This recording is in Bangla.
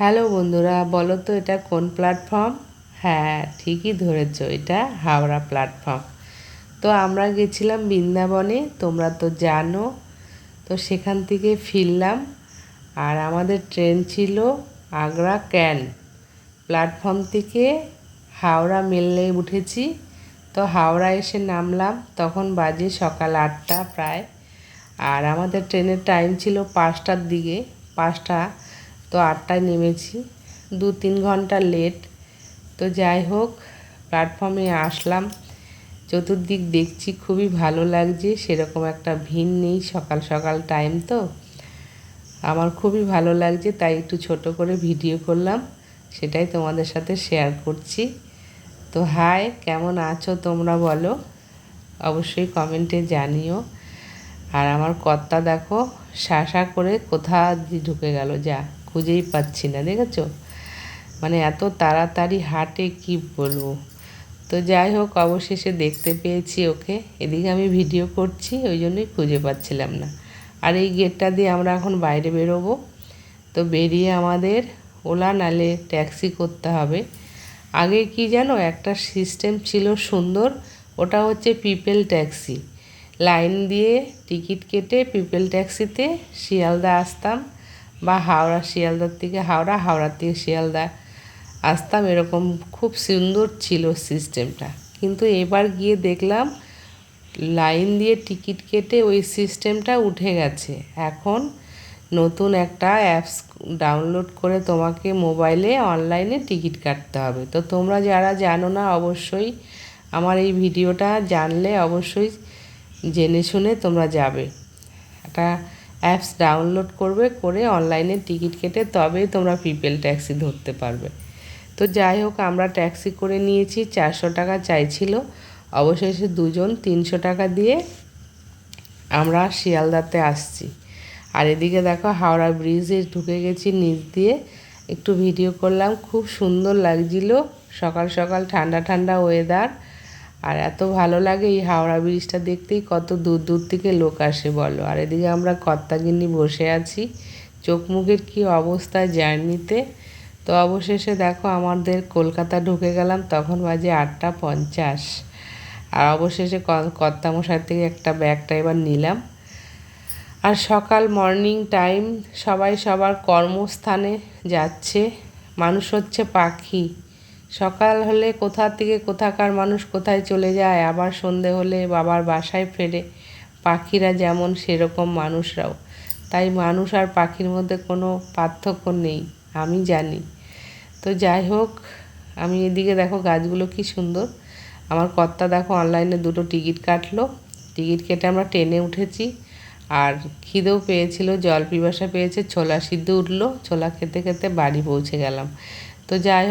হ্যালো বন্ধুরা, বলো তো এটা কোন প্ল্যাটফর্ম হ্যাঁ ঠিকই ধরেছ, এটা হাওড়া প্ল্যাটফর্ম তো আমরা গেছিলাম বৃন্দাবনে, তোমরা তো জানো, তো সেখান থেকে ফিরলাম। আর আমাদের ট্রেন ছিল আগ্রা ক্যান প্ল্যাটফর্ম থেকে হাওড়া মেললে উঠেছি। তো হাওড়া এসে নামলাম, তখন বাজে সকাল আটটা প্রায়। আর আমাদের ট্রেনের টাইম ছিল পাঁচটার দিকে, পাঁচটা তো আটটায় নেমেছি। দু তিন ঘণ্টা লেট তো যাই হোক প্ল্যাটফর্মে আসলাম। চতুর্দিক দেখছি, খুবই ভালো লাগছে। সেরকম একটা ভিড় নেই সকাল সকাল টাইম তো। আমার খুবই ভালো লাগছে, তাই একটু ছোট করে ভিডিও করলাম। সেটাই তোমাদের সাথে শেয়ার করছি। তো হাই কেমন আছো তোমরা বলো? অবশ্যই কমেন্টে জানিও। আর আমার কর্তা দেখো, শাসা করে কোথা ঢুকে গেল, যা। খুঁজেই পাচ্ছি না, দেখেছ? মানে এত তাড়াতাড়ি হাটে কি বলব? তো যাই হোক, অবশেষে দেখতে পেয়েছি ওকে। এদিকে আমি ভিডিও করছি, ওই জন্যই খুঁজে পাচ্ছিলাম না। আর এই গেটটা দিয়ে আমরা এখন বাইরে বেরোবো। তো বেরিয়ে আমাদের ওলা, নালে ট্যাক্সি করতে হবে। আগে কি জানো, একটা সিস্টেম ছিল সুন্দর, ওটা হচ্ছে পিপেল ট্যাক্সি। লাইন দিয়ে টিকিট কেটে পিপেল ট্যাক্সিতে শিয়ালদা আসতাম। বা হাওড়া শিয়ালদার থেকে হাওড়া, হাওড়ার থেকে শিয়ালদা। আসতাম এরকম খুব সুন্দর ছিল সিস্টেমটা কিন্তু এবার গিয়ে দেখলাম, লাইন দিয়ে টিকিট কেটে ওই সিস্টেমটা উঠে গেছে। এখন নতুন একটা অ্যাপস ডাউনলোড করে তোমাকে মোবাইলে অনলাইনে টিকিট কাটতে হবে। তো তোমরা যারা জানো না, অবশ্যই আমার এই ভিডিওটা জানলে অবশ্যই জেনে শুনে তোমরা যাবে। একটা অ্যাপস ডাউনলোড করবে, করে অনলাইনে টিকিট কেটে তবেই তোমরা পিপেল ট্যাক্সি ধরতে পারবে। তো যাই হোক, আমরা ট্যাক্সি করে নিয়েছি, চারশো টাকা চাইছিল। অবশেষে দুজন তিনশো টাকা দিয়ে আমরা শিয়ালদাতে আসছি। আর এদিকে দেখো, হাওড়া ব্রিজে ঢুকে গেছি নিচ দিয়ে। একটু ভিডিও করলাম, খুব সুন্দর লাগছিল। সকাল সকাল ঠান্ডা ঠান্ডা ওয়েদার আর এত ভালো লাগে এই হাওড়া ব্রিজটা দেখতেই, কত দূর দূর থেকে লোক আসে বলো। আর এদিকে আমরা কর্তাগিন্নি বসে আছি। চোখ মুখের কী অবস্থা জার্নিতে তো? অবশেষে দেখো আমাদের কলকাতা ঢুকে গেলাম, তখন বাজে আটটা পঞ্চাশ। আর অবশেষে কর্তামশাই থেকে একটা ব্যাগটা এবার নিলাম। আর সকাল মর্নিং টাইম সবাই সবার কর্মস্থানে যাচ্ছে। মানুষ হচ্ছে পাখি। সকাল হলে কোথা থেকে কোথাকার মানুষ কোথায় চলে যায়, আবার সন্ধে হলে বাবার বাসায় ফেরে। পাখিরা যেমন সেরকম মানুষরাও। তাই মানুষ আর পাখির মধ্যে কোনো পার্থক্য নেই, আমি জানি। তো যাই হোক, আমি এদিকে দেখো গাছগুলো কি সুন্দর। আমার কর্তা দেখো অনলাইনে দুটো টিকিট কাটলো। টিকিট কেটে আমরা ট্রেনে উঠেছি। আর খিদেও পেয়েছিল, জল পিপাসা পেয়েছে, ছোলা সিদ্ধ উঠল। ছোলা খেতে খেতে বাড়ি পৌঁছে গেলাম। তো যাই হোক